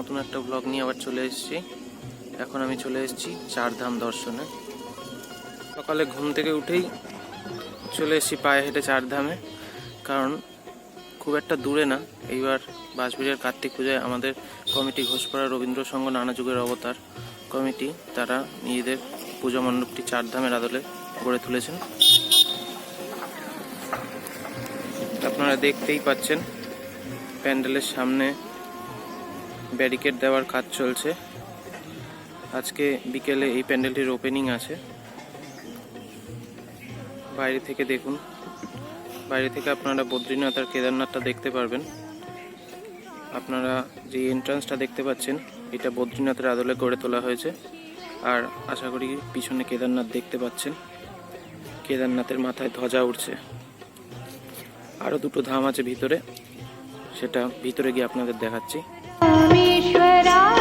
নতুন একটা ব্লগ নিয়ে আবার চলে এসেছি। এখন আমি চলে এসেছি চারধাম দর্শনে। সকালে ঘুম থেকে উঠেই চলে এসেছি পায়ে হেঁটে চারধামে। কারণ খুব একটা দূরে না। এইবার বাঁশবিড়িয়ার কার্তিক পূজায় আমাদের কমিটি ঘোষপাড়া রবীন্দ্র সংঘ নানা যুগের অবতার কমিটি, তারা নিজেদের পূজা মণ্ডপটি চারধামের আদলে গড়ে তুলেছেন। আপনারা দেখতেই পাচ্ছেন প্যান্ডেলের সামনে ব্যারিকেড দেওয়ার কাজ চলছে। আজকে বিকেলে এই প্যান্ডেলটির ওপেনিং আছে। বাইরে থেকে দেখুন। বাইরে থেকে আপনারা বদ্রীনাথ আর কেদারনাথটা দেখতে পারবেন। আপনারা যে এন্ট্রান্সটা দেখতে পাচ্ছেন, এটা বদ্রীনাথের আদলে গড়ে তোলা হয়েছে। আর আশা করি পিছনে কেদারনাথ দেখতে পাচ্ছেন। কেদারনাথের মাথায় ধ্বজা উঠছে। আরও দুটো ধাম আছে ভিতরে। সেটা ভিতরে গিয়ে আপনাদের দেখাচ্ছি। रामेश्वराय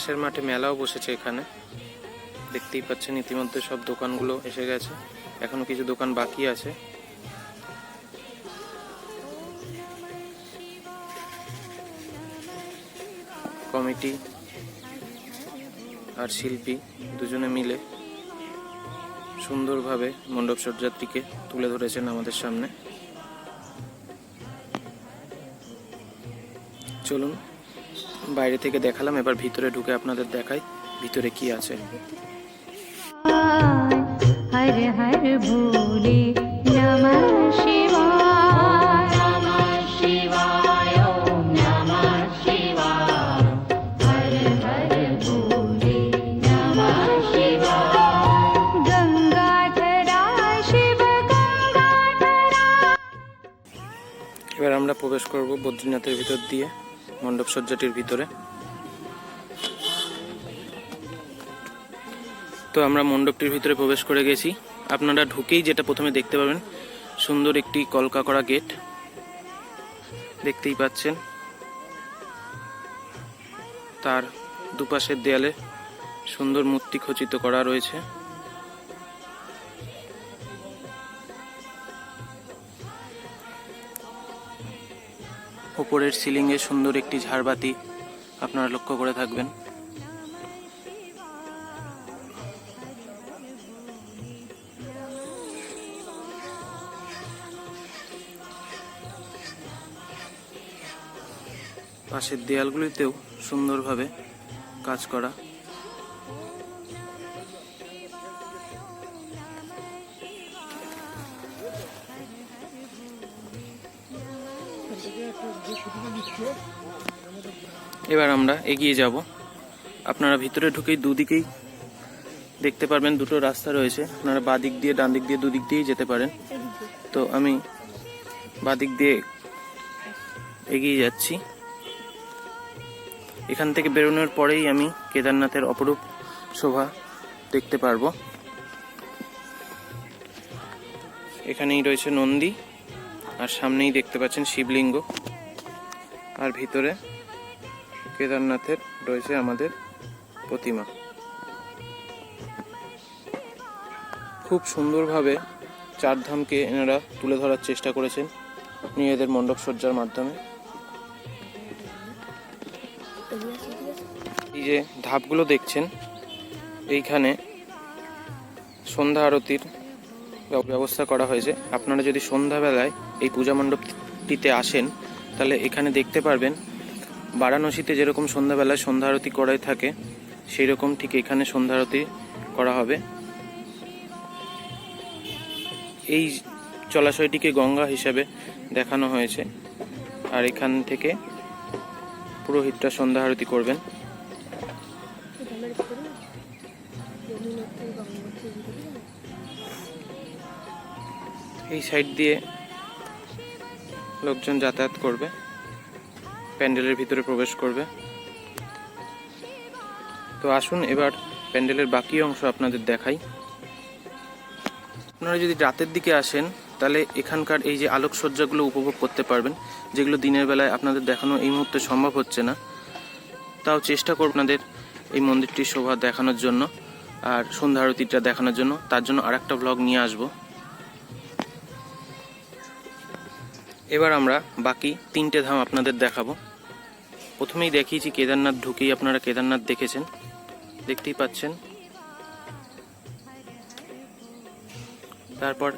পাশের মাঠে মেলাও বসেছে এখানে। দেখতেই পাচ্ছেন, ইতিমধ্যে সব দোকানগুলো এসে গেছে। এখনও কিছু দোকান বাকি আছে। কমিটি আর শিল্পী দুজনে মিলে সুন্দরভাবে মণ্ডপ সজ্জাত্রীকে তুলে ধরেছেন আমাদের সামনে। চলুন বাইরে থেকে দেখালাম এবার ভিতরে ঢুকে আপনাদের দেখাই ভিতরে কি আছে। এবার আমরা প্রবেশ করব বদ্রীনাথের ভিতর দিয়ে। মণ্ডপ সজ্জাটির ভিতরে। তো আমরা মণ্ডপটির ভিতরে প্রবেশ করে গেছি। আপনারা ঢুকেই যেটা প্রথমে দেখতে পাবেন, সুন্দর একটি কলকা করা গেট দেখতেই পাচ্ছেন। তার দুপাশের দেয়ালে সুন্দর মূর্তি খচিত করা রয়েছে। ওপরের সিলিংয়ে সুন্দর একটি ঝাড়বাতি আপনারা লক্ষ্য করে থাকবেন। পাশের দেয়ালগুলিতেও সুন্দরভাবে কাজ করা। এবার আমরা এগিয়ে যাব। আপনারা ভিতরে ঢুকেই দুদিকেই দেখতে পারবেন দুটো রাস্তা রয়েছে। আপনারা বাদিক দিয়ে ডান দিক দিয়ে, দুদিক দিয়েই যেতে পারেন। তো আমি বাদিক দিয়ে এগিয়ে যাচ্ছি। এখান থেকে বেরোনোর পরেই আমি কেদারনাথের অপরূপ শোভা দেখতে পারব। এখানেই রয়েছে নন্দী, আর সামনেই দেখতে পাচ্ছেন শিবলিঙ্গ। আর ভিতরে কেদারনাথের রয়েছে আমাদের প্রতিমা। খুব সুন্দরভাবে চারধামকে এনারা তুলে ধরার চেষ্টা করেছেন নিজেদের মণ্ডপ সজ্জার মাধ্যমে। এই যে ধাপগুলো দেখছেন, এইখানে সন্ধ্যা আরতির ব্যবস্থা করা হয়েছে। আপনারা যদি সন্ধ্যাবেলায় এই পূজা মণ্ডপটিতে আসেন তাহলে এখানে দেখতে পারবেন, বারাণসীতে যেরকম সন্ধ্যাবেলায় সন্ধ্যা আরতি করাই থাকে সেই রকম ঠিক এখানে সন্ধ্যা আরতি করা হবে। এই জলাশয়টিকে গঙ্গা হিসাবে দেখানো হয়েছে। আর এখান থেকে পুরোহিতটা সন্ধ্যা আরতি করবেন। এই সাইড দিয়ে লোকজন যাতায়াত করবে, প্যান্ডেলের ভিতরে প্রবেশ করবে। তো আসুন, এবার প্যান্ডেলের বাকি অংশ আপনাদের দেখাই। আপনারা যদি রাতের দিকে আসেন, তাহলে এখানকার এই যে আলোকসজ্জাগুলো উপভোগ করতে পারবেন, যেগুলো দিনের বেলায় আপনাদের দেখানো এই মুহূর্তে সম্ভব হচ্ছে না। তাও চেষ্টা করব আপনাদের এই মন্দিরটির শোভা দেখানোর জন্য, আর সন্ধ্যা আরতিটা দেখানোর জন্য। তার জন্য আরেকটা ব্লগ নিয়ে আসব। এবার আমরা বাকি তিনটে ধাম আপনাদের দেখাবো। প্রথমেই দেখিয়েছি কেদারনাথ, ঢুকেই আপনারা কেদারনাথ দেখেছেন। দেখতেই পাচ্ছেন। তারপর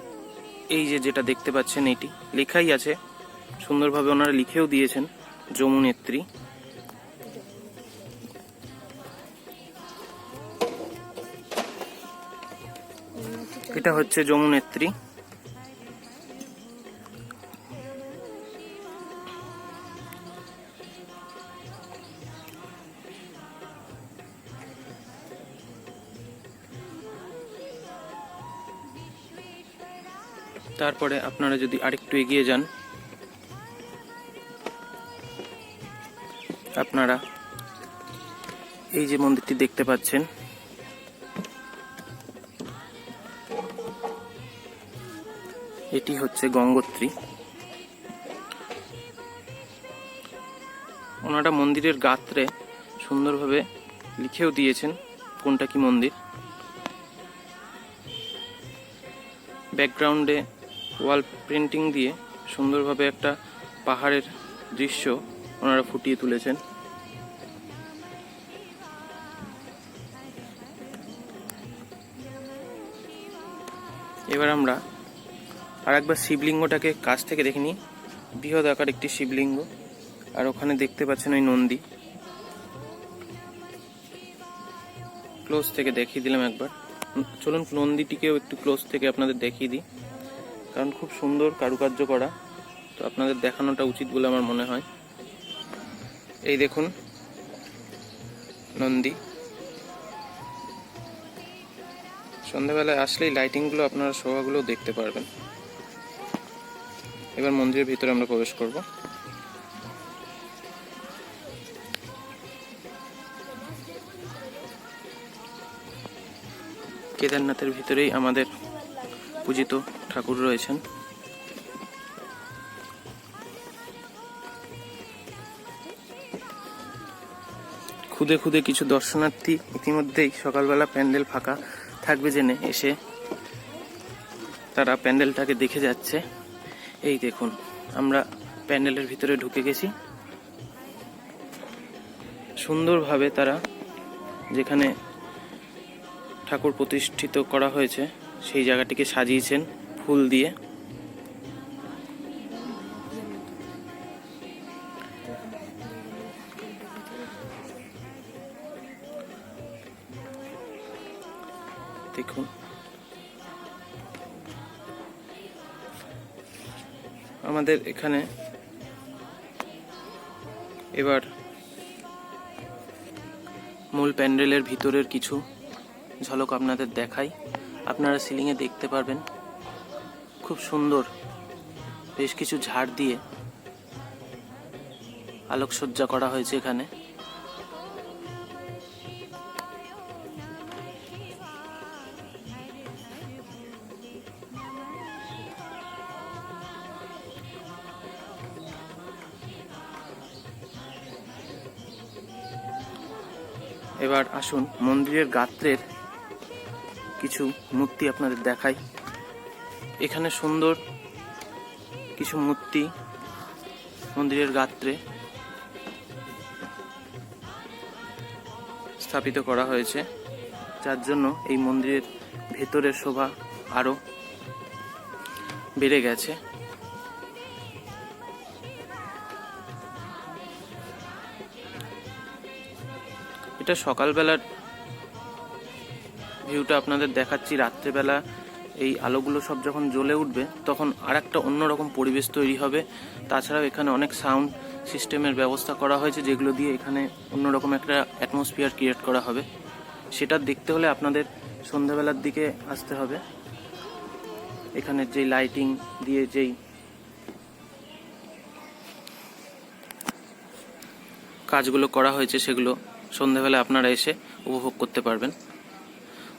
এই যে যেটা দেখতে পাচ্ছেন এটি, লেখাই আছে, সুন্দরভাবে ওনারা লিখেও দিয়েছেন, যমুনেত্রী। এটা হচ্ছে যমুনেত্রী। তারপরে আপনারা যদি আরেকটু এগিয়ে যান, আপনারা এই যে মন্দিরটি দেখতে পাচ্ছেন, এটি হচ্ছে গঙ্গোত্রী। ওনারা মন্দিরের গাত্রে সুন্দরভাবে লিখেও দিয়েছেন কোনটা কি মন্দির। ব্যাকগ্রাউন্ডে ওয়াল প্রিন্টিং দিয়ে সুন্দরভাবে একটা পাহাড়ের দৃশ্য ওনারা ফুটিয়ে তুলেছেন। এবার আমরা আর একবার শিবলিঙ্গটাকে কাছ থেকে দেখে নিই। বৃহৎ আকার একটি শিবলিঙ্গ। আর ওখানে দেখতে পাচ্ছেন ওই নন্দী। ক্লোজ থেকে দেখিয়ে দিলাম একবার। চলুন নন্দীটিকেও একটু ক্লোজ থেকে আপনাদের দেখিয়ে দিই। কারণ খুব সুন্দর কারুকার্য করা। তো আপনাদের দেখানোটা উচিত বলে আমার মনে হয়। এই দেখুন, নন্দী। সন্ধ্যাবেলায় আসলেই লাইটিংগুলো আপনারা শোভাগুলো দেখতে পারবেন। এবার মন্দিরের ভিতরে আমরা প্রবেশ করব। কেদারনাথের ভিতরেই আমাদের পূজিত ঠাকুর রয়েছেন। খুদে খুদে কিছু দর্শনার্থী ইতিমধ্যেই সকালবেলা প্যান্ডেল ফাঁকা থাকবে জেনে এসে তারা প্যান্ডেলটাকে দেখে যাচ্ছে। এই দেখুন, আমরা প্যান্ডেলের ভিতরে ঢুকে গেছি। সুন্দরভাবে তারা যেখানে ঠাকুর প্রতিষ্ঠিত করা হয়েছে সেই জায়গাটিকে সাজিয়েছেন ফুল দিয়ে। দেখুন। আমাদের এখানে এবার মূল প্যান্ডেলের ভিতরের কিছু ঝলক আপনাদের দেখাই। আপনারা সিলিংয়ে দেখতে পারবেন। খুব সুন্দর। বেশ কিছু ঝাড় দিয়ে আলোকসজ্জা করা হয়েছে এখানে। এবার আসুন মন্দিরের গাত্রের কিছু মূর্তি আপনাদের দেখাই। এখানে সুন্দর কিছু মূর্তি মন্দিরের গাত্রে স্থাপিত করা হয়েছে, যার জন্য এই মন্দিরের ভেতরের শোভা আরও বেড়ে গেছে। এটা সকালবেলার ভিউটা আপনাদের দেখাচ্ছি রাত্রেবেলা। এই আলোগুলো সব যখন জ্বলে উঠবে, তখন আর একটা অন্যরকম পরিবেশ তৈরি হবে। তাছাড়াও এখানে অনেক সাউন্ড সিস্টেমের ব্যবস্থা করা হয়েছে, যেগুলো দিয়ে এখানে অন্যরকম একটা অ্যাটমসফিয়ার ক্রিয়েট করা হবে। সেটা দেখতে হলে আপনাদের সন্ধ্যাবেলার দিকে আসতে হবে। এখানে যেই লাইটিং দিয়ে যেই কাজগুলো করা হয়েছে, সেগুলো সন্ধ্যাবেলা আপনারা এসে উপভোগ করতে পারবেন।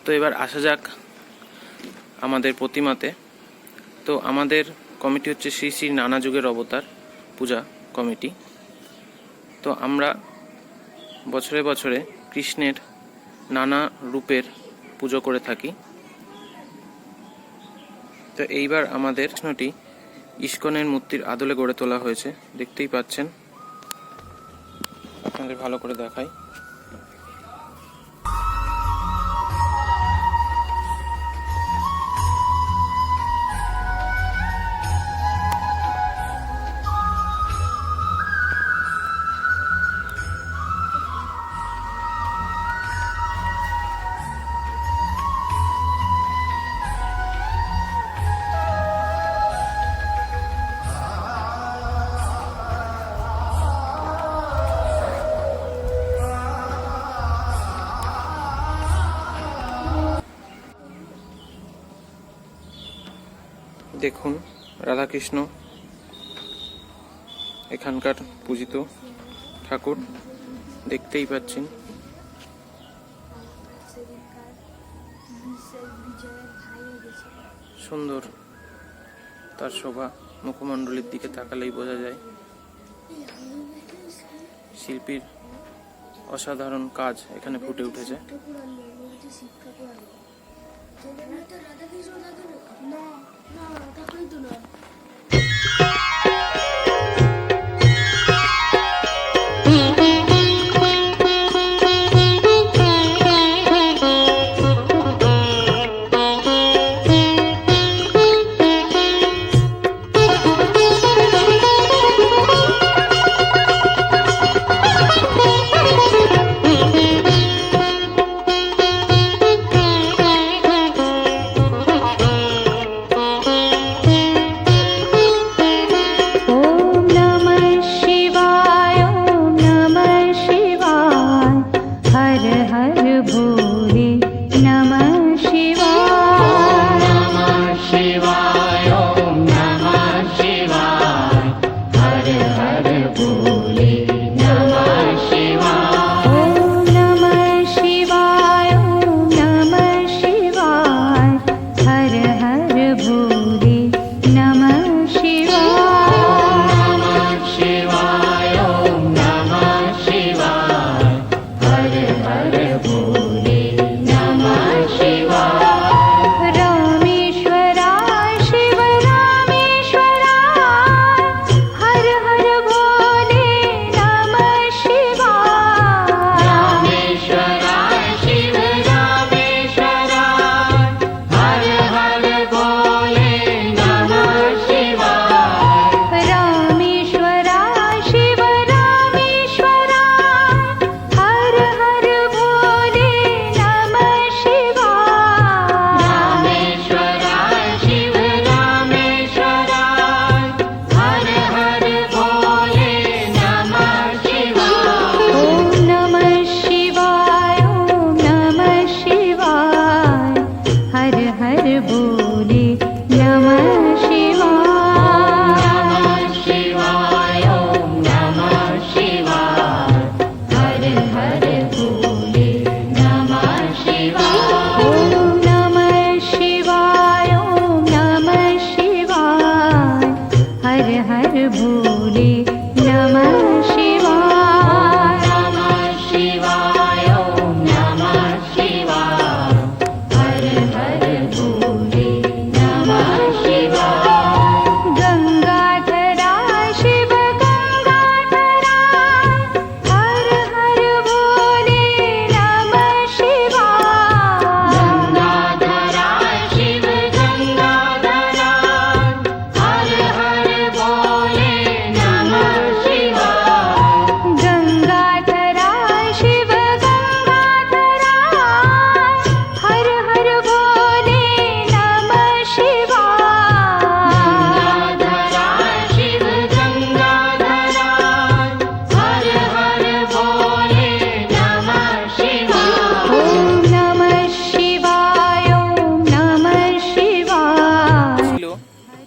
তো এবার আসা যাক আমাদের প্রতিমাতে। তো আমাদের কমিটি হচ্ছে শ্রী শ্রী নানা যুগের অবতার পূজা কমিটি। তো আমরা বছরে বছরে কৃষ্ণের নানা রূপের পুজো করে থাকি। তো এইবার আমাদের কৃষ্ণটি ইস্কনের মূর্তির আদলে গড়ে তোলা হয়েছে। দেখতেই পাচ্ছেন। আপনাদের ভালো করে দেখায় দেখুন, রাধাকৃষ্ণ, এখানকার পূজিত ঠাকুর, দেখতেই পাচ্ছেন। সুন্দর তার শোভা মুখমণ্ডলীর দিকে তাকালেই বোঝা যায়। শিল্পীর অসাধারণ কাজ এখানে ফুটে উঠেছে। তোদের মতো রাধা কৃষ্ণ দাদু না না তা কিন্তু নয়। you. हर हर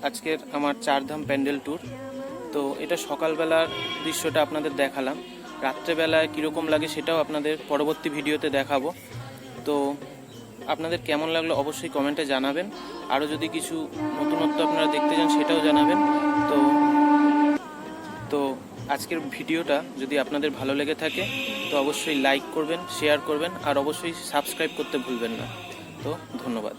আজকের আমার চারধাম প্যান্ডেল ট্যুর তো এটা সকালবেলার দৃশ্যটা আপনাদের দেখালাম। রাত্রেবেলায় কীরকম লাগে সেটাও আপনাদের পরবর্তী ভিডিওতে দেখাবো। তো আপনাদের কেমন লাগল অবশ্যই কমেন্টে জানাবেন। আরও যদি কিছু নতুনত্ব আপনারা দেখতে চান সেটাও জানাবেন। তো তো আজকের ভিডিওটা যদি আপনাদের ভালো লেগে থাকে, তো অবশ্যই লাইক করবেন শেয়ার করবেন, আর অবশ্যই সাবস্ক্রাইব করতে ভুলবেন না। তো ধন্যবাদ।